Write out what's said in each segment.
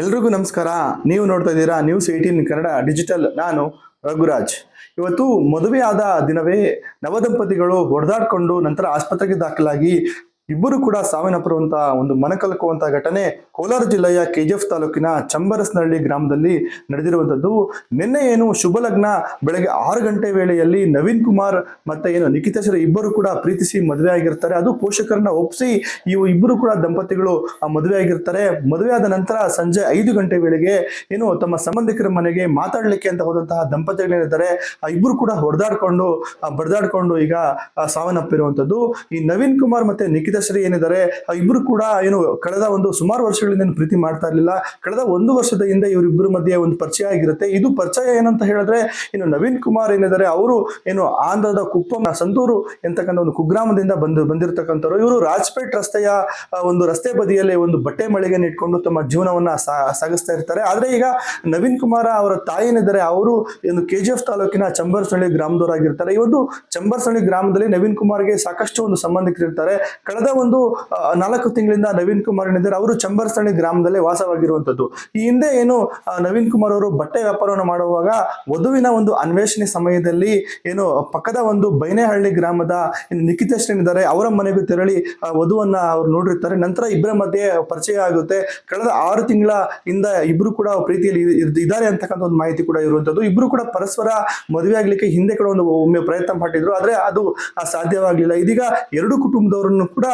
ಎಲ್ರಿಗೂ ನಮಸ್ಕಾರ. ನೀವು ನೋಡ್ತಾ ಇದ್ದೀರಾ ನ್ಯೂಸ್ ಏಯ್ಟೀನ್ ಕನ್ನಡ ಡಿಜಿಟಲ್ ನಾನು ರಘುರಾಜ್. ಇವತ್ತು ಮದುವೆಯಾದ ದಿನವೇ ನವದಂಪತಿಗಳು ಹೊಡೆದಾಡ್ಕೊಂಡು ನಂತರ ಆಸ್ಪತ್ರೆಗೆ ದಾಖಲಾಗಿ ಇಬ್ಬರು ಕೂಡ ಸಾವಿನಪ್ಪಿರುವಂತಹ ಒಂದು ಮನಕಲಕುವಂತ ಘಟನೆ ಕೋಲಾರ ಜಿಲ್ಲೆಯ ಕೆಜಿಎಫ್ ತಾಲೂಕಿನ ಚಂಬರಸ್ನಹಳ್ಳಿ ಗ್ರಾಮದಲ್ಲಿ ನಡೆದಿರುವಂಥದ್ದು. ನಿನ್ನೆ ಏನು ಶುಭ ಲಗ್ನ? ಬೆಳಗ್ಗೆ ಆರು ಗಂಟೆ ವೇಳೆಯಲ್ಲಿ ನವೀನ್ ಕುಮಾರ್ ಮತ್ತೆ ಏನು ನಿಖಿತೇಶ್ವರ ಇಬ್ಬರು ಕೂಡ ಪ್ರೀತಿಸಿ ಮದುವೆ ಆಗಿರ್ತಾರೆ. ಅದು ಪೋಷಕರನ್ನ ಒಪ್ಪಿಸಿ ಇವು ಇಬ್ಬರು ಕೂಡ ದಂಪತಿಗಳು ಆ, ಮದುವೆ ಆಗಿರ್ತಾರೆ. ಮದುವೆ ಆದ ನಂತರ ಸಂಜೆ ಐದು ಗಂಟೆ ವೇಳೆಗೆ ಏನು ತಮ್ಮ ಸಂಬಂಧಿಕರ ಮನೆಗೆ ಮಾತಾಡಲಿಕ್ಕೆ ಅಂತ ಹೋದಂತಹ ದಂಪತಿಗಳೇನಿದ್ದಾರೆ ಆ ಇಬ್ಬರು ಕೂಡ ಹೊಡೆದಾಡ್ಕೊಂಡು ಬಡ್ದಾಡ್ಕೊಂಡು ಈಗ ಸಾವನ್ನಪ್ಪಿರುವಂಥದ್ದು. ಈ ನವೀನ್ ಕುಮಾರ್ ಮತ್ತೆ ನಿಖಿತಶ್ರೀ ಏನಿದ್ದಾರೆ ಇಬ್ರು ಕೂಡ ಏನು ಕಳೆದ ಒಂದು ಸುಮಾರು ವರ್ಷಗಳಿಂದ ಏನು ಪ್ರೀತಿ ಮಾಡ್ತಾ ಇರಲಿಲ್ಲ. ಕಳೆದ ಒಂದು ವರ್ಷದ ಹಿಂದೆ ಇವರಿಬ್ಬರ ಮಧ್ಯೆ ಒಂದು ಪರಿಚಯ ಆಗಿರುತ್ತೆ. ಇದು ಪರಿಚಯ ಏನಂತ ಹೇಳಿದ್ರೆ, ಇನ್ನು ನವೀನ್ ಕುಮಾರ್ ಏನಿದ್ದಾರೆ, ಅವರು ಏನು ಆಂಧ್ರದ ಕುಪ್ಪಂ, ಸಂತೂರು ಎಂತಕ್ಕಂಥ ಒಂದು ಕುಗ್ರಾಮದಿಂದ ಬಂದು, ಬಂದಿರತಕ್ಕಂಥವ್ರು. ಇವರು ರಾಜ್ಪೇಟ್ ರಸ್ತೆಯ ಒಂದು ರಸ್ತೆ ಬದಿಯಲ್ಲಿ ಒಂದು ಬಟ್ಟೆ ಮಳಿಗೆ ಇಟ್ಕೊಂಡು ತಮ್ಮ ಜೀವನವನ್ನ ಸಾಗಿಸ್ತಾ ಇರ್ತಾರೆ. ಆದ್ರೆ ಈಗ ನವೀನ್ ಕುಮಾರ್ ಅವರ ತಾಯಿ ಏನಿದ್ದಾರೆ ಅವರು ಒಂದು ಕೆ ಜಿ ಎಫ್ ತಾಲೂಕಿನ ಚಂಬರ್ಸಳ್ಳಿ ಗ್ರಾಮದವರಾಗಿರ್ತಾರೆ. ಈ ಒಂದು ಚಂಬರಸಳ್ಳಿ ಗ್ರಾಮದಲ್ಲಿ ನವೀನ್ ಕುಮಾರ್ಗೆ ಸಾಕಷ್ಟು ಒಂದು ಸಂಬಂಧಿಕರಿರ್ತಾರೆ. ಕಳೆದ ಒಂದು ಆ, ನಾಲ್ಕು ತಿಂಗಳಿಂದ ನವೀನ್ ಕುಮಾರ್ ಏನಿದ್ದಾರೆ ಅವರು ಚಂಬರ್ಸಣಿ ಗ್ರಾಮದಲ್ಲೇ ವಾಸವಾಗಿರುವಂತದ್ದು ಈ ಹಿಂದೆ ಏನು ನವೀನ್ ಕುಮಾರ್ ಅವರು ಬಟ್ಟೆ ವ್ಯಾಪಾರವನ್ನು ಮಾಡುವಾಗ ವಧುವಿನ ಒಂದು ಅನ್ವೇಷಣೆ ಸಮಯದಲ್ಲಿ ಏನು ಪಕ್ಕದ ಒಂದು ಬೈನೆಹಳ್ಳಿ ಗ್ರಾಮದ ಏನು ನಿಖಿತೇಶ್ ಏನಿದ್ದಾರೆ ಅವರ ಮನೆಗೂ ತೆರಳಿ ವಧುವನ್ನ ಅವ್ರು ನೋಡಿರ್ತಾರೆ. ನಂತರ ಇಬ್ಬರ ಮಧ್ಯೆ ಪರಿಚಯ ಆಗುತ್ತೆ. ಕಳೆದ ಆರು ತಿಂಗಳ ಇಂದ ಇಬ್ರು ಕೂಡ ಪ್ರೀತಿಯಲ್ಲಿ ಇದ್ದಾರೆ ಅಂತಕ್ಕಂಥ ಒಂದು ಮಾಹಿತಿ ಕೂಡ ಇರುವಂತದ್ದು ಇಬ್ರು ಕೂಡ ಪರಸ್ಪರ ಮದುವೆ ಆಗ್ಲಿಕ್ಕೆ ಹಿಂದೆ ಕೂಡ ಒಂದು ಒಮ್ಮೆ ಪ್ರಯತ್ನ ಪಟ್ಟಿದ್ರು. ಆದ್ರೆ ಅದು ಸಾಧ್ಯವಾಗಲಿಲ್ಲ. ಇದೀಗ ಎರಡು ಕುಟುಂಬದವರನ್ನು ಕೂಡ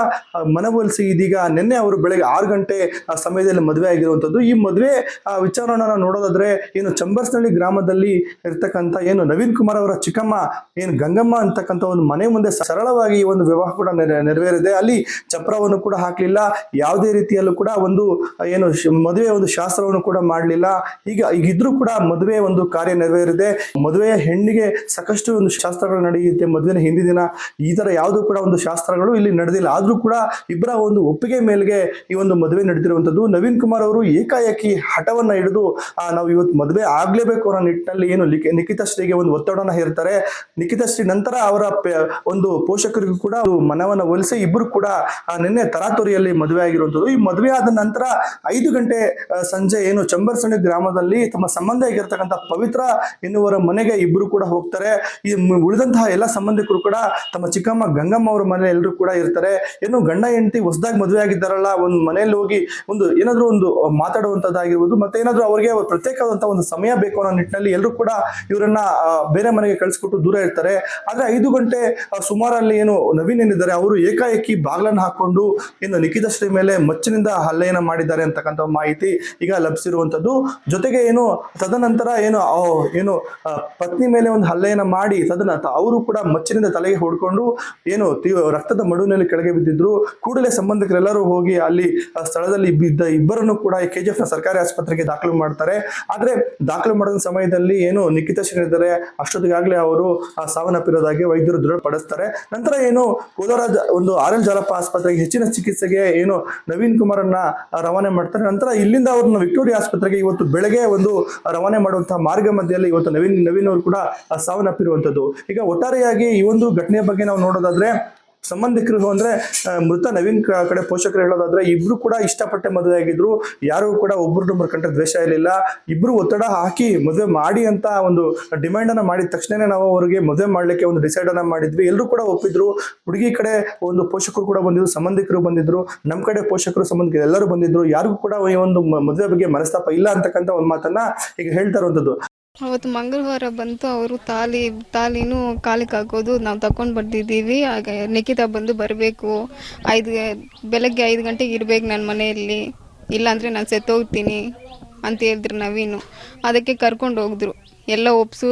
ಮನವೊಲಿಸಿ ಇದೀಗ ನಿನ್ನೆ ಅವರು ಬೆಳಗ್ಗೆ ಆರು ಗಂಟೆ ಸಮಯದಲ್ಲಿ ಮದುವೆ ಆಗಿರುವಂಥದ್ದು. ಈ ಮದುವೆ ವಿಚಾರವನ್ನ ನಾವು ನೋಡೋದಾದ್ರೆ ಏನು ಚಂಬರ್ಸ್ನಳ್ಳಿ ಗ್ರಾಮದಲ್ಲಿ ಇರ್ತಕ್ಕಂಥ ಏನು ನವೀನ್ ಕುಮಾರ್ ಅವರ ಚಿಕ್ಕಮ್ಮ, ಏನು ಗಂಗಮ್ಮ ಅಂತಕ್ಕಂಥ ಒಂದು ಮನೆ ಮುಂದೆ ಸರಳವಾಗಿ ಈ ಒಂದು ವಿವಾಹ ಕೂಡ ನೆರ- ನೆರವೇರಿದೆ. ಅಲ್ಲಿ ಚಪ್ರವನ್ನು ಕೂಡ ಹಾಕಲಿಲ್ಲ. ಯಾವುದೇ ರೀತಿಯಲ್ಲೂ ಕೂಡ ಒಂದು, ಏನು ಮದುವೆ ಒಂದು ಶಾಸ್ತ್ರವನ್ನು ಕೂಡ ಮಾಡಲಿಲ್ಲ. ಈಗ, ಈಗಿದ್ರೂ ಕೂಡ ಮದುವೆ ಒಂದು ಕಾರ್ಯ ನೆರವೇರಿದೆ. ಮದುವೆಯ ಹೆಣ್ಣಿಗೆ ಸಾಕಷ್ಟು ಒಂದು ಶಾಸ್ತ್ರಗಳು ನಡೆಯುತ್ತೆ. ಮದುವೆನ ಹಿಂದಿನ ದಿನ ಈ ತರ ಯಾವುದು ಕೂಡ ಒಂದು ಶಾಸ್ತ್ರಗಳು ಇಲ್ಲಿ ನಡೆದಿಲ್ಲ. ಆದ್ರೂ ಕೂಡ ಇಬ್ಬರ ಒಂದು ಒಪ್ಪಿಗೆ ಮೇಲೆಗೆ ಈ ಒಂದು ಮದುವೆ ನಡೆದಿರುವಂಥದ್ದು ನವೀನ್ ಕುಮಾರ್ ಅವರು ಏಕಾಏಕಿ ಹಠವನ್ನು ಹಿಡಿದು ನಾವು ಇವತ್ತು ಮದುವೆ ಆಗಲೇಬೇಕು ಅನ್ನೋ ನಿಟ್ಟಿನಲ್ಲಿ ಏನು ನಿಖಿತ ನಿಖಿತಶ್ರೀಗೆ ಒಂದು ಒತ್ತಡನ ಹೇರ್ತಾರೆ. ನಿಖಿತಶ್ರೀ ನಂತರ ಅವರ ಒಂದು ಪೋಷಕರಿಗೂ ಕೂಡ ಮನವನ್ನು ಒಲಿಸಿ ಇಬ್ಬರು ಕೂಡ ನಿನ್ನೆ ತರಾತುರಿಯಲ್ಲಿ ಮದುವೆ ಆಗಿರುವಂಥದ್ದು. ಈ ಮದುವೆ ಆದ ನಂತರ ಐದು ಗಂಟೆ ಸಂಜೆ ಏನು ಚಂಬರ್ಸಣಿ ಗ್ರಾಮದಲ್ಲಿ ತಮ್ಮ ಸಂಬಂಧ ಆಗಿರ್ತಕ್ಕಂಥ ಪವಿತ್ರ ಎನ್ನುವರ ಮನೆಗೆ ಇಬ್ಬರು ಕೂಡ ಹೋಗ್ತಾರೆ. ಈ ಉಳಿದಂತಹ ಎಲ್ಲ ಸಂಬಂಧಿಕರು ಕೂಡ ತಮ್ಮ ಚಿಕ್ಕಮ್ಮ ಗಂಗಮ್ಮ ಅವರ ಮನೆ ಎಲ್ಲರೂ ಕೂಡ ಇರ್ತಾರೆ. ಏನು ಗಂಡ ಹೆಂಡತಿ ಹೊಸದಾಗಿ ಮದುವೆ ಆಗಿದ್ದಾರಲ್ಲ, ಒಂದು ಮನೆಯಲ್ಲಿ ಹೋಗಿ ಒಂದು ಏನಾದರೂ ಒಂದು ಮಾತಾಡುವಂಥದ್ದಾಗಿರ್ಬೋದು, ಮತ್ತೆ ಏನಾದರೂ ಅವರಿಗೆ ಪ್ರತ್ಯೇಕವಾದಂಥ ಒಂದು ಸಮಯ ಬೇಕು ಅನ್ನೋ ನಿಟ್ಟಿನಲ್ಲಿ ಎಲ್ಲರೂ ಕೂಡ ಇವರನ್ನ ಬೇರೆ ಮನೆಗೆ ಕಳಿಸ್ಕೊಟ್ಟು ದೂರ ಇರ್ತಾರೆ. ಆದರೆ ಐದು ಗಂಟೆ ಸುಮಾರಲ್ಲಿ ಏನು ನವೀನ್ ಏನಿದ್ದಾರೆ, ಅವರು ಏಕಾಏಕಿ ಬಾಗ್ಲನ್ನು ಹಾಕೊಂಡು ಏನು ನಿಖಿತಶ್ರೀ ಮೇಲೆ ಮಚ್ಚಿನಿಂದ ಹಲ್ಲೆಯನ್ನ ಮಾಡಿದ್ದಾರೆ ಅಂತಕ್ಕಂಥ ಮಾಹಿತಿ ಈಗ ಲಭಿಸಿರುವಂತದ್ದು ಜೊತೆಗೆ ಏನು, ತದನಂತರ ಏನು ಏನು ಪತ್ನಿ ಮೇಲೆ ಒಂದು ಹಲ್ಲೆಯನ್ನ ಮಾಡಿ, ತದನಂತರ ಅವರು ಕೂಡ ಮಚ್ಚಿನಿಂದ ತಲೆಗೆ ಹೊಡ್ಕೊಂಡು ಏನು ರಕ್ತದ ಮಡುವಿನಲ್ಲಿ ಕೆಳಗೆ ಬಿದ್ದಿದ್ರು ಕೂಡಲೇ ಸಂಬಂಧಿಕರೆಲ್ಲರೂ ಹೋಗಿ ಅಲ್ಲಿ ಸ್ಥಳದಲ್ಲಿ ಬಿದ್ದ ಇಬ್ಬರನ್ನು ಕೂಡ ಕೆ ಜಿ ಎಫ್ನ ಸರ್ಕಾರಿ ಆಸ್ಪತ್ರೆಗೆ ದಾಖಲು ಮಾಡ್ತಾರೆ. ಆದ್ರೆ ದಾಖಲು ಮಾಡಿದ ಸಮಯದಲ್ಲಿ ಏನು ನಿಖಿತ ಇದ್ದಾರೆ, ಅಷ್ಟೊತ್ತಿಗಾಗಲೇ ಅವರು ಸಾವನ್ನಪ್ಪಿರೋದಾಗಿ ವೈದ್ಯರು ದೃಢಪಡಿಸ್ತಾರೆ. ನಂತರ ಏನು ಕೋಲಾರ ಒಂದು ಆರ್ ಎಲ್ ಜಾಲಪ್ಪ ಆಸ್ಪತ್ರೆಗೆ ಹೆಚ್ಚಿನ ಚಿಕಿತ್ಸೆಗೆ ಏನು ನವೀನ್ ಕುಮಾರನ್ನ ರವಾನೆ ಮಾಡ್ತಾರೆ. ನಂತರ ಇಲ್ಲಿಂದ ಅವ್ರನ್ನ ವಿಕ್ಟೋರಿಯಾ ಆಸ್ಪತ್ರೆಗೆ ಇವತ್ತು ಬೆಳಗ್ಗೆ ಒಂದು ರವಾನೆ ಮಾಡುವಂತಹ ಮಾರ್ಗ ಮಧ್ಯದಲ್ಲಿ ಇವತ್ತು ನವೀನ್ ನವೀನ್ ಅವರು ಕೂಡ ಸಾವನ್ನಪ್ಪಿರುವಂಥದ್ದು. ಈಗ ಒಟ್ಟಾರೆಯಾಗಿ ಈ ಒಂದು ಘಟನೆಯ ಬಗ್ಗೆ ನಾವು ನೋಡೋದಾದ್ರೆ ಸಂಬಂಧಿಕರು ಅಂದ್ರೆ ಮೃತ ನವೀನ್ ಕಡೆ ಪೋಷಕರು ಹೇಳೋದಾದ್ರೆ, ಇಬ್ರು ಕೂಡ ಇಷ್ಟಪಟ್ಟೆ ಮದುವೆ ಆಗಿದ್ರು. ಯಾರು ಕೂಡ ಒಬ್ರು ಕಂಡ ದ್ವೇಷ ಇರಲಿಲ್ಲ. ಇಬ್ರು ಒತ್ತಡ ಹಾಕಿ ಮದುವೆ ಮಾಡಿ ಅಂತ ಒಂದು ಡಿಮ್ಯಾಂಡ್ ಅನ್ನ ಮಾಡಿದ ತಕ್ಷಣನೇ ನಾವು ಅವರಿಗೆ ಮದುವೆ ಮಾಡ್ಲಿಕ್ಕೆ ಒಂದು ಡಿಸೈಡ್ ಅನ್ನ ಮಾಡಿದ್ವಿ. ಎಲ್ಲರೂ ಕೂಡ ಒಪ್ಪಿದ್ರು. ಹುಡುಗಿ ಕಡೆ ಒಂದು ಪೋಷಕರು ಕೂಡ ಬಂದಿದ್ರು, ಸಂಬಂಧಿಕರು ಬಂದಿದ್ರು. ನಮ್ಮ ಕಡೆ ಪೋಷಕರು, ಸಂಬಂಧಿಕರು ಎಲ್ಲರೂ ಬಂದಿದ್ರು. ಯಾರಿಗೂ ಕೂಡ ಈ ಒಂದು ಮದುವೆ ಬಗ್ಗೆ ಮನಸ್ತಾಪ ಇಲ್ಲ ಅಂತಕ್ಕಂಥ ಒಂದು ಮಾತನ್ನ ಈಗ ಹೇಳ್ತಾ ಇರುವಂತದ್ದು. ಅವತ್ತು ಮಂಗಳವಾರ ಬಂತು, ಅವರು ತಾಲಿ, ತಾಲಿನೂ ಕಾಲಿಗೆ ಹಾಕೋದು ನಾವು ತಕೊಂಡು ಬರ್ತಿದ್ದೀವಿ ಆಗ ನಿಖಿತ ಬಂದು ಬರಬೇಕು, ಐದು, ಬೆಳಗ್ಗೆ ಐದು ಗಂಟೆಗೆ ಇರಬೇಕು ನನ್ನ ಮನೆಯಲ್ಲಿ. ಇಲ್ಲಾಂದರೆ ನಾನು ಸೆತ್ತೋಗ್ತೀನಿ ಅಂತ ಹೇಳಿದ್ರು ನವೀನು. ಅದಕ್ಕೆ ಕರ್ಕೊಂಡು ಹೋಗಿದ್ರು. ಎಲ್ಲ ಒಪ್ಸು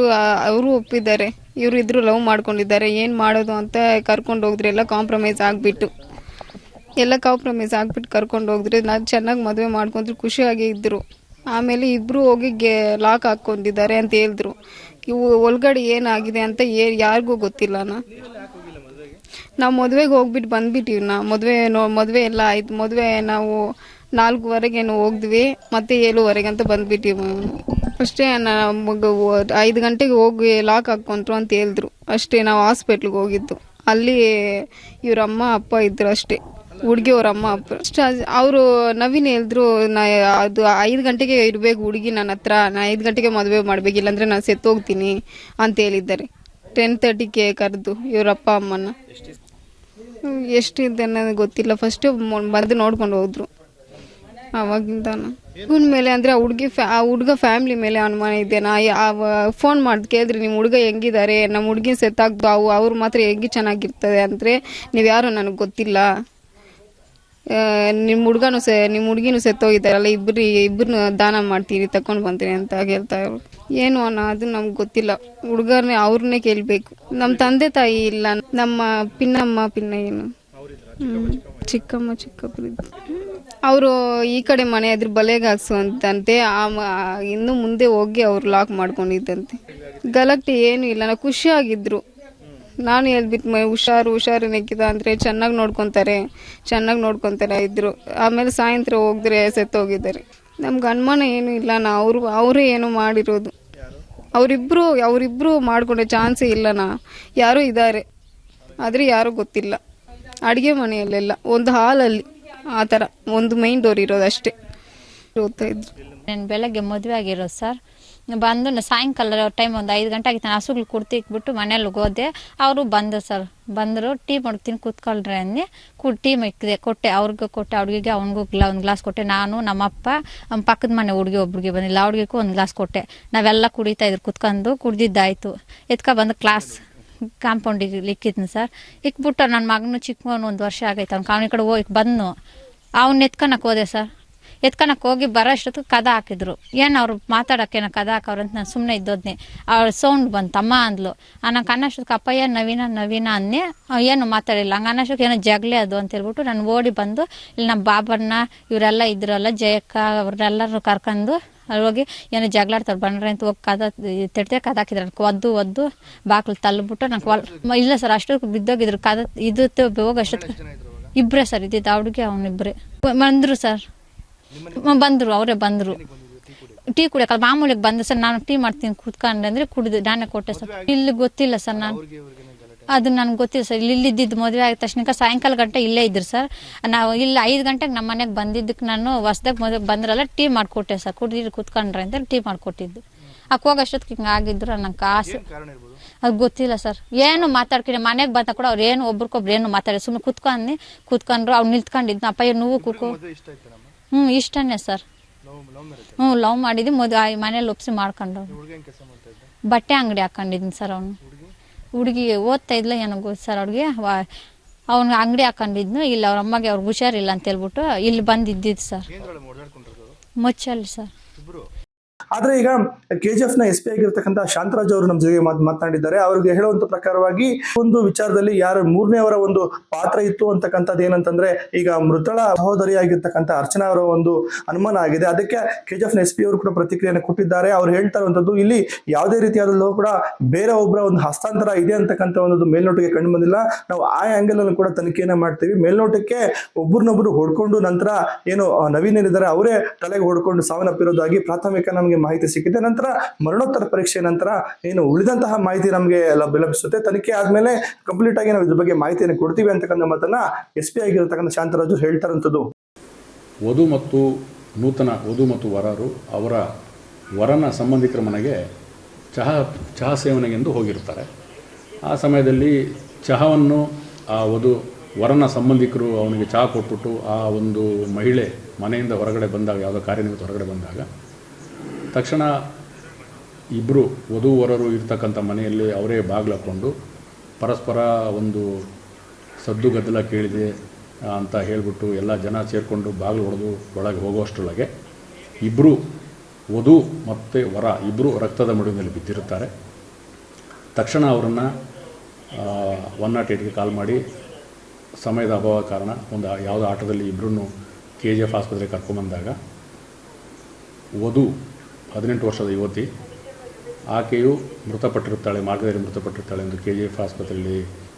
ಅವರು ಒಪ್ಪಿದ್ದಾರೆ. ಇವರು ಇದ್ರು ಲವ್ ಮಾಡ್ಕೊಂಡಿದ್ದಾರೆ. ಏನು ಮಾಡೋದು ಅಂತ ಕರ್ಕೊಂಡು ಹೋಗಿದ್ರು. ಎಲ್ಲ ಕಾಂಪ್ರಮೈಸ್ ಆಗಿಬಿಟ್ಟು. ಎಲ್ಲ ಕಾಂಪ್ರಮೈಸ್ ಆಗಿಬಿಟ್ಟು ಕರ್ಕೊಂಡು ಹೋಗಿದ್ರು. ನಾನು ಚೆನ್ನಾಗಿ ಮದುವೆ ಮಾಡ್ಕೊಂಡ್ರು, ಖುಷಿಯಾಗಿ ಇದ್ದರು ಆಮೇಲೆ ಇಬ್ಬರು ಹೋಗಿ ಗೆ ಲಾಕ್ ಹಾಕ್ಕೊಂಡಿದ್ದಾರೆ ಅಂತ ಹೇಳಿದ್ರು. ಇವು ಒಳಗಡೆ ಏನಾಗಿದೆ ಅಂತ ಏ, ಯಾರಿಗೂ ಗೊತ್ತಿಲ್ಲನ ನಾವು ಮದುವೆಗೆ ಹೋಗ್ಬಿಟ್ಟು ಬಂದ್ಬಿಟ್ಟಿವಿ ನಾ ಮದುವೆ ನೋ, ಮದುವೆ ಎಲ್ಲ ಆಯ್ತು. ಮದುವೆ ನಾವು ನಾಲ್ಕುವರೆಗೇನು ಹೋಗಿದ್ವಿ ಮತ್ತೆ ಏಳುವರೆಗೆ ಅಂತ ಬಂದ್ಬಿಟ್ಟಿವಿ ಅಷ್ಟೇ ನಮಗೆ ಐದು ಗಂಟೆಗೆ ಹೋಗಿ ಲಾಕ್ ಹಾಕ್ಕೊಂಡ್ರು ಅಂತ ಹೇಳಿದ್ರು. ಅಷ್ಟೇ ನಾವು ಹಾಸ್ಪಿಟ್ಲಿಗೆ ಹೋಗಿದ್ದು. ಅಲ್ಲಿ ಇವರಮ್ಮ, ಅಪ್ಪ ಇದ್ರು ಅಷ್ಟೇ. ಹುಡುಗಿ ಅಮ್ಮ. ಅಪ್ಪ ಅವರು ನವೀನ್ ಹೇಳಿದ್ರು ನಾ ಅದು ಐದು ಗಂಟೆಗೆ ಇರಬೇಕು ಹುಡುಗಿ ನನ್ನ ಹತ್ರ ನಾ ಐದು ಗಂಟೆಗೆ ಮದುವೆ ಮಾಡಬೇಕು ಇಲ್ಲಾಂದ್ರೆ ನಾನು ಸೆತ್ತೋಗ್ತೀನಿ ಅಂತ ಹೇಳಿದ್ದಾರೆ. ಟೆನ್ ತರ್ಟಿಗೆ ಕರೆದು ಇವರಪ್ಪ ಅಮ್ಮನ ಹ್ಮ್, ಎಷ್ಟಿದೆ ನನಗೆ ಗೊತ್ತಿಲ್ಲ. ಫಸ್ಟ್ ಬಂದು ನೋಡ್ಕೊಂಡು ಹೋದ್ರು. ಅವಾಗಿಂದ ಇವನ್ ಮೇಲೆ ಅಂದ್ರೆ ಆ ಹುಡುಗಿ ಆ ಹುಡುಗ ಫ್ಯಾಮಿಲಿ ಮೇಲೆ ಅನುಮಾನ ಇದೆ. ನಾ ಫೋನ್ ಮಾಡಿ ಕೇಳಿದ್ರಿ ನಿಮ್ಮ ಹುಡುಗ ಹೆಂಗಿದ್ದಾರೆ ನಮ್ಮ ಹುಡುಗಿನ ಸೆತ್ತಾಗ್ದು ಅವು ಅವ್ರು ಮಾತ್ರ ಹೆಂಗೆ ಚೆನ್ನಾಗಿರ್ತದೆ? ಅಂದರೆ ನೀವು ಯಾರು ನನಗೆ ಗೊತ್ತಿಲ್ಲ. ನಿಮ್ಮ ಹುಡುಗನೂ ಸೆ ನಿಮ್ಮ ಹುಡುಗಿನೂ ಸೆತ್ತೋಗಿದ್ದಾರಲ್ಲ ಇಬ್ಬರು ಇಬ್ಬರನ್ನ ದಾನ ಮಾಡ್ತೀನಿ ತಕೊಂಡು ಬಂತೀನಿ ಅಂತ ಹೇಳ್ತಾ ಇದ್ರು ಏನು ಅಣ್ಣ, ಅದು ನಮ್ಗೆ ಗೊತ್ತಿಲ್ಲ. ಹುಡುಗರನ್ನೇ ಅವ್ರನ್ನೇ ಕೇಳಬೇಕು. ನಮ್ಮ ತಂದೆ ತಾಯಿ ಇಲ್ಲ. ನಮ್ಮ ಪಿನ್ನಮ್ಮ, ಪಿನ್ನ ಏನು. ಚಿಕ್ಕಮ್ಮ ಚಿಕ್ಕಪ್ಪರಿದ್ದು ಅವರು ಈ ಕಡೆ ಮನೆ ಅದ್ರ ಬಲೆಗೆ ಹಾಕ್ಸುವಂತಂತೆ, ಆ ಇನ್ನು ಮುಂದೆ ಹೋಗಿ ಅವ್ರು ಲಾಕ್ ಮಾಡ್ಕೊಂಡಿದ್ದಂತೆ. ಗಲಾಟೆ ಏನು ಇಲ್ಲ. ಖುಷಿಯಾಗಿದ್ರು. ನಾನು ಹೇಳ್ಬಿಟ್ಟು ಮ ಹುಷಾರು ಹುಷಾರು ನೆಕ್ಕಿದ ಅಂದರೆ ಚೆನ್ನಾಗಿ ನೋಡ್ಕೊತಾರೆ. ಚೆನ್ನಾಗಿ ನೋಡ್ಕೊತಾರೆ ಇದ್ದರು ಆಮೇಲೆ ಸಾಯಂತ್ರ ಹೋಗಿದ್ರೆ ಸೆತ್ತೋಗಿದ್ದಾರೆ. ನಮ್ಗೆ ಅನುಮಾನ ಏನೂ ಇಲ್ಲ. ನಾ ಅವರು, ಅವರೇ ಏನೋ ಮಾಡಿರೋದು. ಅವರಿಬ್ಬರು ಅವರಿಬ್ಬರು ಮಾಡ್ಕೊಂಡೆ ಚಾನ್ಸೇ ಇಲ್ಲನಾ. ಯಾರೂ ಇದ್ದಾರೆ ಆದರೆ ಯಾರೂ ಗೊತ್ತಿಲ್ಲ. ಅಡುಗೆ ಮನೆಯಲ್ಲೆಲ್ಲ. ಒಂದು ಹಾಲಲ್ಲಿ. ಆ ಥರ. ಒಂದು ಮೈನ್ ಡೋರ್ ಇರೋದು ಅಷ್ಟೇ. ಓದ್ತಾ ಇದ್ರು. ನಾನು ಬೆಳಗ್ಗೆ ಮದುವೆ ಆಗಿರೋದು ಸರ್. ಬಂದು ಸಾಯಂಕಾಲ ಟೈಮ್ ಒಂದು ಐದು ಗಂಟೆ ಆಗಿತ್ತು. ಹಸುಗಳು ಕುಡ್ತಿ ಇಕ್ಬಿಟ್ಟು ಮನೇಲಿ ಹೋದೆ. ಅವರು ಬಂದರು ಸರ್. ಬಂದರು, ಟೀ ಮಾಡ್ತೀನಿ, ಕೂತ್ಕೊಳ್ರಿ ಅಂದೆ. ಕು ಟೀ ಇಕ್ಕಿದೆ ಕೊಟ್ಟೆ. ಅವ್ರಿಗೆ ಕೊಟ್ಟೆ ಅವ್ರಿಗೆ ಅವ್ನಿಗೂ ಗ್ಲಾ ಒಂದು ಗ್ಲಾಸ್ ಕೊಟ್ಟೆ. ನಾನು, ನಮ್ಮಪ್ಪ ನಮ್ಮ ಪಕ್ಕದ ಮನೆ ಹುಡುಗಿ ಒಬ್ರಿಗೆ ಬಂದಿಲ್ಲ. ಹುಡುಗಿಗೂ ಒಂದು ಗ್ಲಾಸ್ ಕೊಟ್ಟೆ. ನಾವೆಲ್ಲ ಕುಡಿತಾ ಇದ್ರು. ಕುತ್ಕೊಂಡು ಕುಡ್ದಿದ್ದಾಯಿತು. ಎತ್ಕೊ ಬಂದು ಕ್ಲಾಸ್ ಕಾಂಪೌಂಡಿಗೆ ಇಕ್ಕಿದ್ನು ಸರ್. ಇಕ್ಬಿಟ್ಟು ನನ್ನ ಮಗನು ಚಿಕ್ಕವನು ಒಂದು ವರ್ಷ ಆಗೈತೆ. ಅವ್ನು ಕಾವನಿ ಕಡೆ ಹೋಗಿ ಬಂದು ಅವ್ನ ಎತ್ಕೊಳಕ್ಕೆ ಹೋದೆ ಸರ್. ಎತ್ಕೊಳಕ್ಕೆ ಹೋಗಿ ಬರೋ ಅಷ್ಟೊತ್ತು ಕದ ಹಾಕಿದ್ರು. ಏನು ಅವ್ರು ಮಾತಾಡೋಕ್ಕೇನೋ ಕದ ಹಾಕವ್ರು ಅಂತ ನಾನು ಸುಮ್ಮನೆ ಇದ್ದೋದ್ನೆ. ಅವ್ರ ಸೌಂಡ್ ಬಂತು. ಅಮ್ಮ ಅಂದ್ಲು ನಂಗೆ ಕನ್ನಷ್ಟಕ್ಕೆ ಅಪ್ಪಯ್ಯ ನವೀನ ನವೀನ ಅನ್ನೆ? ಏನು ಮಾತಾಡಿಲ್ಲ. ಹಂಗೆ ಅನ್ನಷ್ಟಕ್ಕೆ ಏನೋ ಜಗಳೇ ಅದು ಅಂತ ಹೇಳ್ಬಿಟ್ಟು ನಾನು ಓಡಿ ಬಂದು ಇಲ್ಲಿ ನಮ್ಮ ಬಾಬಣ್ಣ ಇವರೆಲ್ಲ ಇದ್ರಲ್ಲ ಜಯಕ್ಕ ಅವ್ರನ್ನೆಲ್ಲರೂ ಕರ್ಕೊಂಡು ಅಲ್ಲಿ ಹೋಗಿ ಏನೋ ಜಗಳಾಡ್ತಾರೆ ಬಂದ್ರೆ ಅಂತ ಹೋಗಿ ಕದ ತೆಡ್ತೆ ಕದ ಹಾಕಿದ್ರು. ನನಗೆ ಒದ್ದು ಒದ್ದು ಬಾಕ್ಲು ತಳ್ಳಿಬಿಟ್ಟು ನಂಗೆ ಹೊಲ್ ಇಲ್ಲ ಸರ್ ಅಷ್ಟೊತ್ತು ಬಿದ್ದೋಗಿದ್ರು. ಕದ ಇದು ಹೋಗಿ ಅಷ್ಟೊತ್ತಿಗೆ ಇಬ್ಬರೇ ಸರ್ ಇದ್ದಿದ್ದು ಅವ್ರಿಗೆ ಅವನಿಬ್ಬರೇ ಬಂದರು ಸರ್. ಬಂದರು ಅವರೇ ಬಂದರು. ಟೀ ಕುಡಿಯೋಕೆ? ಮಾಮೂಲಿಗೆ ಬಂದು ಸರ್ ನಾನು ಟೀ ಮಾಡ್ತೀನಿ ಕುತ್ಕೊಂಡೆ ಅಂದರೆ ಕುಡಿದು ನಾನೇ ಕೊಟ್ಟೆ ಸರ್. ಇಲ್ಲಿ ಗೊತ್ತಿಲ್ಲ ಸರ್ ನಾನು. ಅದು ನನಗೆ ಗೊತ್ತಿಲ್ಲ ಸರ್. ಇಲ್ಲಿ ಮದುವೆ ಆದ ತಕ್ಷಣ ಸಾಯಂಕಾಲ ಗಂಟೆ ಇಲ್ಲೇ ಇದ್ರು ಸರ್. ನಾವು ಇಲ್ಲಿ ಐದು ಗಂಟೆಗೆ ನಮ್ಮ ಮನೆಗೆ ಬಂದಿದ್ದಕ್ಕೆ ನಾನು ಹೊಸದಾಗ ಮದುವೆ ಬಂದ್ರಲ್ಲ ಟೀ ಮಾಡಿಕೊಟ್ಟೆ ಸರ್. ಕುಡಿದು ಕುತ್ಕೊಂಡ್ರೆ ಅಂತ ಟೀ ಮಾಡಿಕೊಟ್ಟಿದ್ದು. ಅಕ್ಕ ಹೋಗೋಷ್ಟೊತ್ತಿಗೆ ಹಿಂಗೆ ಆಗಿದ್ರು ನಂಗೆ ಕಾಸು ಅದು ಗೊತ್ತಿಲ್ಲ ಸರ್. ಏನು ಮಾತಾಡ್ಕೊಂಡು ಮನೆಗೆ ಬಂದ ಕೂಡ ಅವ್ರು ಏನು ಒಬ್ರಿಗೊಬ್ರು ಏನು ಮಾತಾಡಿ ಸುಮ್ಮನೆ ಕುತ್ಕೊಂಡು ಕುತ್ಕೊಂಡ್ರು ಅವ್ರು ನಿಂತ್ಕೊಂಡಿದ್ದು. ಅಪ್ಪ ನೀವು ಕೂತ್ಕೊ ಹ್ಞೂ ಇಷ್ಟನೇ ಸರ್. ಹ್ಞೂ ಲವ್ ಮಾಡಿದ್ವಿ ಮದುವೆ ಮನೇಲಿ ಒಪ್ಸಿ ಮಾಡ್ಕೊಂಡು ಬಟ್ಟೆ ಅಂಗಡಿ ಹಾಕೊಂಡಿದ್ದೀನಿ ಸರ್ ಅವನು. ಹುಡುಗಿ? ಓದ್ತಾ ಇದ್ಲ ಏನೋ ಸರ್ ಅವ್ರಿಗೆ ಅವ್ನಿಗೆ ಅಂಗಡಿ ಹಾಕೊಂಡಿದ್ನು ಇಲ್ಲ ಅವ್ರ ಅಮ್ಮಗೆ ಅವ್ರಿಗೆ ಹುಷಾರಿಲ್ಲ ಅಂತ ಹೇಳ್ಬಿಟ್ಟು ಇಲ್ಲಿ ಬಂದಿದ್ದಿದ್ದು ಸರ್. ಮುಚ್ಚಲ್ ಸರ್. ಆದ್ರೆ ಈಗ ಕೆ ಜಿ ಎಫ್ನ ಎಸ್ ಪಿ ಆಗಿರ್ತಕ್ಕಂಥ ಶಾಂತರಾಜ್ ಅವರು ನಮ್ಮ ಮಾತ್- ಮಾತನಾಡಿದ್ದಾರೆ. ಅವ್ರಿಗೆ ಹೇಳುವಂತ ಪ್ರಕಾರವಾಗಿ ಒಂದು ವಿಚಾರದಲ್ಲಿ ಯಾರು ಮೂರನೇವರ ಒಂದು ಪಾತ್ರ ಇತ್ತು ಅಂತಕ್ಕಂಥದ್ದು ಏನಂತಂದ್ರೆ ಈಗ ಮೃತಳ ಸಹೋದರಿಯಾಗಿರ್ತಕ್ಕಂಥ ಅರ್ಚನಾ ಅವರ ಒಂದು ಅನುಮಾನ ಆಗಿದೆ. ಅದಕ್ಕೆ ಕೆ ಜಿ ಎಫ್ನ ಎಸ್ ಪಿ ಅವರು ಕೂಡ ಪ್ರತಿಕ್ರಿಯೆಯನ್ನು ಕೊಟ್ಟಿದ್ದಾರೆ. ಅವ್ರು ಹೇಳ್ತಾ ಇರುವಂತದ್ದು ಇಲ್ಲಿ ಯಾವುದೇ ರೀತಿಯಾದಲ್ಲೂ ಕೂಡ ಬೇರೆ ಒಬ್ಬರ ಒಂದು ಹಸ್ತಾಂತರ ಇದೆ ಅಂತಕ್ಕಂಥ ಒಂದು ಮೇಲ್ನೋಟಕ್ಕೆ ಕಂಡು ಬಂದಿಲ್ಲ. ನಾವು ಆ ಆಂಗಲ್ ಅನ್ನು ಕೂಡ ತನಿಖೆಯನ್ನ ಮಾಡ್ತೀವಿ. ಮೇಲ್ನೋಟಕ್ಕೆ ಒಬ್ಬರನ್ನೊಬ್ರು ಹೊಡ್ಕೊಂಡು ನಂತರ ಏನು ನವೀನ್ ಏನಿದ್ದಾರೆ, ಅವರೇ ತಲೆಗೆ ಹೊಡ್ಕೊಂಡು ಸಾವನ್ನಪ್ಪಿರೋದಾಗಿ ಪ್ರಾಥಮಿಕ ನಮಗೆ ಮಾಹಿತಿ ಸಿಕ್ಕಿದೆ. ನಂತರ ಮರಣೋತ್ತರ ಪರೀಕ್ಷೆ ನಂತರ ಏನು ಉಳಿದಂತಹ ಮಾಹಿತಿ ನಮಗೆ ಲಭಿಸುತ್ತೆ. ತನಿಖೆ ಆದ್ಮೇಲೆ ಕಂಪ್ಲೀಟ್ ಆಗಿ ನಾವು ಇದ್ರ ಬಗ್ಗೆ ಮಾಹಿತಿಯನ್ನು ಕೊಡ್ತೀವಿ ಅಂತಕ್ಕಂಥ ಮಾತನ್ನ ಎಸ್ ಪಿ ಆಗಿರತಕ್ಕಂಥ ಶಾಂತರಾಜು ಹೇಳ್ತಾರಂಥದ್ದು ವಧು ಮತ್ತು ನೂತನ ವಧು ಮತ್ತು ವರರು ಅವರ ವರನ ಸಂಬಂಧಿಕರ ಮನೆಗೆ ಚಹಾ ಚಹಾ ಸೇವನೆಗೆಂದು ಹೋಗಿರ್ತಾರೆ. ಆ ಸಮಯದಲ್ಲಿ ಚಹಾವನ್ನು ಆ ವಧು, ವರನ ಸಂಬಂಧಿಕರು ಅವನಿಗೆ ಚಹಾ ಕೊಟ್ಬಿಟ್ಟು ಆ ಒಂದು ಮಹಿಳೆ ಮನೆಯಿಂದ ಹೊರಗಡೆ ಬಂದಾಗ, ಯಾವುದೋ ಕಾರ್ಯನಿಮಿತ್ತ ಹೊರಗಡೆ ಬಂದಾಗ ತಕ್ಷಣ ಇಬ್ಬರು ವಧುವರರು ಇರ್ತಕ್ಕಂಥ ಮನೆಯಲ್ಲಿ ಅವರೇ ಬಾಗಿಲು ಹಾಕ್ಕೊಂಡು ಪರಸ್ಪರ ಒಂದು ಸದ್ದು ಗದ್ದಲ ಕೇಳಿದೆ ಅಂತ ಹೇಳಿಬಿಟ್ಟು ಎಲ್ಲ ಜನ ಸೇರಿಕೊಂಡು ಬಾಗಿಲು ಹೊಡೆದು ಒಳಗೆ ಹೋಗುವಷ್ಟರೊಳಗೆ ಇಬ್ಬರು ವಧು ಮತ್ತು ವರ ಇಬ್ಬರು ರಕ್ತದ ಮಡುವಿನಲ್ಲಿ ಬಿದ್ದಿರುತ್ತಾರೆ. ತಕ್ಷಣ ಅವರನ್ನು ಒನ್ ನಾಟ್ ಏಟ್ಗೆ ಕಾಲ್ ಮಾಡಿ ಸಮಯದ ಅಭಾವ ಕಾರಣ ಒಂದು ಯಾವುದೋ ಆಟದಲ್ಲಿ ಇಬ್ಬರನ್ನು ಕೆ ಜಿ ಎಫ್ ಆಸ್ಪತ್ರೆಗೆ ಕರ್ಕೊಂಬಂದಾಗ ವಧು ಹದಿನೆಂಟು ವರ್ಷದ ಯುವತಿ. ಆಕೆಯು ಮೃತಪಟ್ಟಿರುತ್ತಾಳೆ, ಮಾರ್ಗದಲ್ಲಿ ಮೃತಪಟ್ಟಿರುತ್ತಾಳೆ ಎಂದು ಕೆ ಜಿ ಎಫ್ ಆಸ್ಪತ್ರೆಯಲ್ಲಿ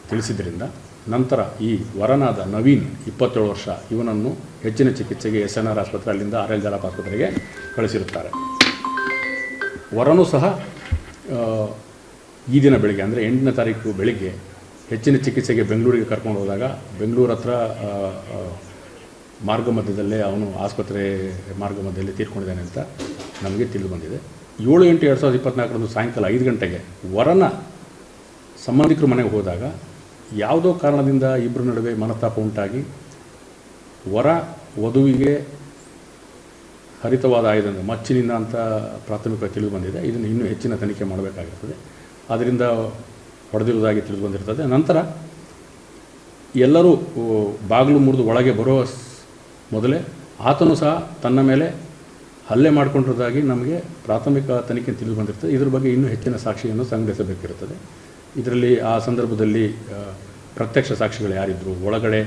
ತಿಳಿಸಿದ್ದರಿಂದ ನಂತರ ಈ ವರನಾದ ನವೀನ್ ಇಪ್ಪತ್ತೇಳು ವರ್ಷ ಇವನನ್ನು ಹೆಚ್ಚಿನ ಚಿಕಿತ್ಸೆಗೆ ಎಸ್ ಎನ್ ಆರ್ ಆಸ್ಪತ್ರೆ ಅಲ್ಲಿಂದ ಆರ್ ಎಲ್ ಜಾಲಪ್ ಆಸ್ಪತ್ರೆಗೆ ಕಳಿಸಿರುತ್ತಾರೆ. ವರನೂ ಸಹ ಈ ದಿನ ಬೆಳಿಗ್ಗೆ, ಅಂದರೆ ಎಂಟನೇ ತಾರೀಕು ಬೆಳಿಗ್ಗೆ ಹೆಚ್ಚಿನ ಚಿಕಿತ್ಸೆಗೆ ಬೆಂಗಳೂರಿಗೆ ಕರ್ಕೊಂಡು ಹೋದಾಗ ಬೆಂಗಳೂರು ಹತ್ರ ಮಾರ್ಗ ಮಧ್ಯದಲ್ಲೇ ಅವನು ಆಸ್ಪತ್ರೆ ಮಾರ್ಗ ಮಧ್ಯದಲ್ಲಿ ತೀರ್ಕೊಂಡಿದ್ದಾನೆ ಅಂತ ನಮಗೆ ತಿಳಿದು ಬಂದಿದೆ. ಏಳು ಎಂಟು ಎರಡು ಸಾವಿರದ ಇಪ್ಪತ್ನಾಲ್ಕರಂದು ಸಾಯಂಕಾಲ ಐದು ಗಂಟೆಗೆ ವರನ ಸಂಬಂಧಿಕರ ಮನೆಗೆ ಹೋದಾಗ ಯಾವುದೋ ಕಾರಣದಿಂದ ಇಬ್ಬರ ನಡುವೆ ಮನಸ್ತಾಪ ಉಂಟಾಗಿ ವರ ವಧುವಿಗೆ ಹರಿತವಾದ ಆಯುಧದಿಂದ ಮಚ್ಚಿನಿಂದ ಅಂತ ಪ್ರಾಥಮಿಕವಾಗಿ ತಿಳಿದು ಬಂದಿದೆ. ಇದನ್ನು ಇನ್ನೂ ಹೆಚ್ಚಿನ ತನಿಖೆ ಮಾಡಬೇಕಾಗಿರ್ತದೆ. ಅದರಿಂದ ಹೊಡೆದಿರುವುದಾಗಿ ತಿಳಿದು ಬಂದಿರ್ತದೆ. ನಂತರ ಎಲ್ಲರೂ ಬಾಗಿಲು ಮುರಿದು ಒಳಗೆ ಬರೋ ಮೊದಲೇ ಆತನು ಸಹ ತನ್ನ ಮೇಲೆ ಹಲ್ಲೆ ಮಾಡಿಕೊಂಡಿರೋದಾಗಿ ನಮಗೆ ಪ್ರಾಥಮಿಕ ತನಿಖೆ ತಿಳಿದು ಬಂದಿರ್ತದೆ. ಇದ್ರ ಬಗ್ಗೆ ಇನ್ನೂ ಹೆಚ್ಚಿನ ಸಾಕ್ಷಿಯನ್ನು ಸಂಗ್ರಹಿಸಬೇಕಿರುತ್ತದೆ. ಇದರಲ್ಲಿ ಆ ಸಂದರ್ಭದಲ್ಲಿ ಪ್ರತ್ಯಕ್ಷ ಸಾಕ್ಷಿಗಳು ಯಾರಿದ್ದರು ಒಳಗಡೆ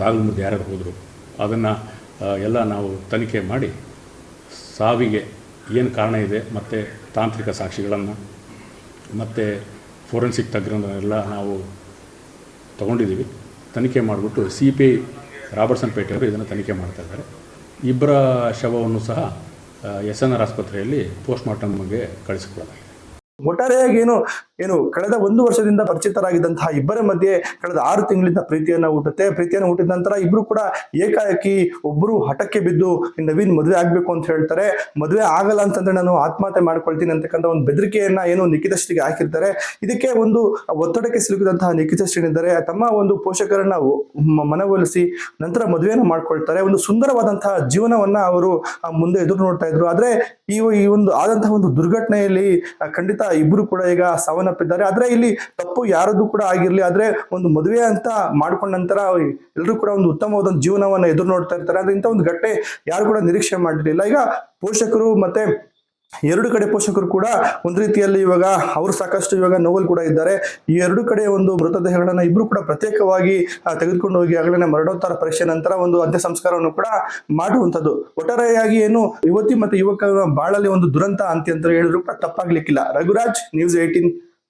ಬಾಗಿಲು ಮುಂದೆ ಯಾರ್ಯಾರು ಹೋದರು, ಅದನ್ನು ಎಲ್ಲ ನಾವು ತನಿಖೆ ಮಾಡಿ ಸಾವಿಗೆ ಏನು ಕಾರಣ ಇದೆ, ಮತ್ತು ತಾಂತ್ರಿಕ ಸಾಕ್ಷಿಗಳನ್ನು, ಮತ್ತು ಫೋರೆನ್ಸಿಕ್ ತಜ್ಞರನ್ನೆಲ್ಲ ನಾವು ತಗೊಂಡಿದ್ದೀವಿ. ತನಿಖೆ ಮಾಡಿಬಿಟ್ಟು ಸಿ ಪಿ ರಾಬರ್ಟ್ಸನ್ ಪೇಟೆಯವರು ಇದನ್ನು ತನಿಖೆ ಮಾಡ್ತಾ ಇದ್ದಾರೆ. ಇಬ್ಬರ ಶವವನ್ನು ಸಹ ಎಸ್ ಎನ್ ಆರ್ ಆಸ್ಪತ್ರೆಯಲ್ಲಿ ಪೋಸ್ಟ್ಮಾರ್ಟಮ್ಗೆ ಕಳಿಸಿಕೊಡಲಾಗಿದೆ. ಒಟ್ಟಾರೆಯಾಗಿ ಏನು ಏನು ಕಳೆದ ಒಂದು ವರ್ಷದಿಂದ ಪರಿಚಿತರಾಗಿದ್ದಂತಹ ಇಬ್ಬರ ಮಧ್ಯೆ ಕಳೆದ ಆರು ತಿಂಗಳಿಂದ ಪ್ರೀತಿಯನ್ನ ಹುಟ್ಟುತ್ತೆ ಪ್ರೀತಿಯನ್ನು ಹುಟ್ಟಿದ ನಂತರ ಇಬ್ರು ಕೂಡ ಏಕಾಏಕಿ ಒಬ್ಬರು ಹಠಕ್ಕೆ ಬಿದ್ದು ನವೀನ್ ಮದುವೆ ಆಗ್ಬೇಕು ಅಂತ ಹೇಳ್ತಾರೆ. ಮದುವೆ ಆಗಲ್ಲ ಅಂತಂದ್ರೆ ನಾನು ಆತ್ಮಹತ್ಯೆ ಮಾಡ್ಕೊಳ್ತೀನಿ ಅಂತಕ್ಕಂಥ ಒಂದು ಬೆದರಿಕೆಯನ್ನ ಏನು ನಿಖಿತಶ್ರೀಗೆ ಹಾಕಿರ್ತಾರೆ. ಇದಕ್ಕೆ ಒಂದು ಒತ್ತಡಕ್ಕೆ ಸಿಲುಕಿದಂತಹ ನಿಖಿತ ಶ್ರೀನಿದ್ದಾರೆ. ತಮ್ಮ ಒಂದು ಪೋಷಕರನ್ನ ಮನವೊಲಿಸಿ ನಂತರ ಮದುವೆಯನ್ನು ಮಾಡ್ಕೊಳ್ತಾರೆ. ಒಂದು ಸುಂದರವಾದಂತಹ ಜೀವನವನ್ನ ಅವರು ಮುಂದೆ ಎದುರು ನೋಡ್ತಾ ಇದ್ರು. ಆದ್ರೆ ಈ ಒಂದು ಆದಂತಹ ಒಂದು ದುರ್ಘಟನೆಯಲ್ಲಿ ಖಂಡಿತ ಇಬ್ರು ಕೂಡ ಈಗ ಸಾವನ್ನಪ್ಪಿದ್ದಾರೆ ಆದ್ರೆ ಇಲ್ಲಿ ತಪ್ಪು ಯಾರದ್ದು ಕೂಡ ಆಗಿರ್ಲಿ, ಆದ್ರೆ ಒಂದು ಮದುವೆ ಅಂತ ಮಾಡ್ಕೊಂಡ ನಂತರ ಎಲ್ಲರೂ ಕೂಡ ಒಂದು ಉತ್ತಮವಾದ ಒಂದು ಜೀವನವನ್ನ ಎದುರು ನೋಡ್ತಾ ಇರ್ತಾರೆ. ಆದ್ರೆ ಇಂಥ ಒಂದು ಘಟ್ಟೆ ಯಾರು ಕೂಡ ನಿರೀಕ್ಷೆ ಮಾಡಿರ್ಲಿಲ್ಲ. ಈಗ ಪೋಷಕರು ಮತ್ತೆ ಎರಡು ಕಡೆ ಪೋಷಕರು ಕೂಡ ಒಂದು ರೀತಿಯಲ್ಲಿ ಇವಾಗ ಅವರು ಸಾಕಷ್ಟು ಇವಾಗ ನೋವಲ್ ಕೂಡ ಇದ್ದಾರೆ. ಈ ಎರಡು ಕಡೆ ಒಂದು ಮೃತದೇಹಗಳನ್ನ ಇಬ್ರು ಕೂಡ ಪ್ರತ್ಯೇಕವಾಗಿ ತೆಗೆದುಕೊಂಡು ಹೋಗಿ ಆಗಲೇ ಮರಣೋತ್ತರ ಪರೀಕ್ಷೆ ನಂತರ ಒಂದು ಅಂತ್ಯ ಸಂಸ್ಕಾರವನ್ನು ಕೂಡ ಮಾಡುವಂಥದ್ದು. ಒಟ್ಟಾರೆಯಾಗಿ ಏನು ಯುವತಿ ಮತ್ತು ಯುವಕ ಬಾಳಲ್ಲಿ ಒಂದು ದುರಂತ ಅಂತ್ಯ ಅಂತ ಹೇಳಿದ್ರು ಕೂಡ ತಪ್ಪಾಗ್ಲಿಕ್ಕಿಲ್ಲ. Raghuraj news eighteen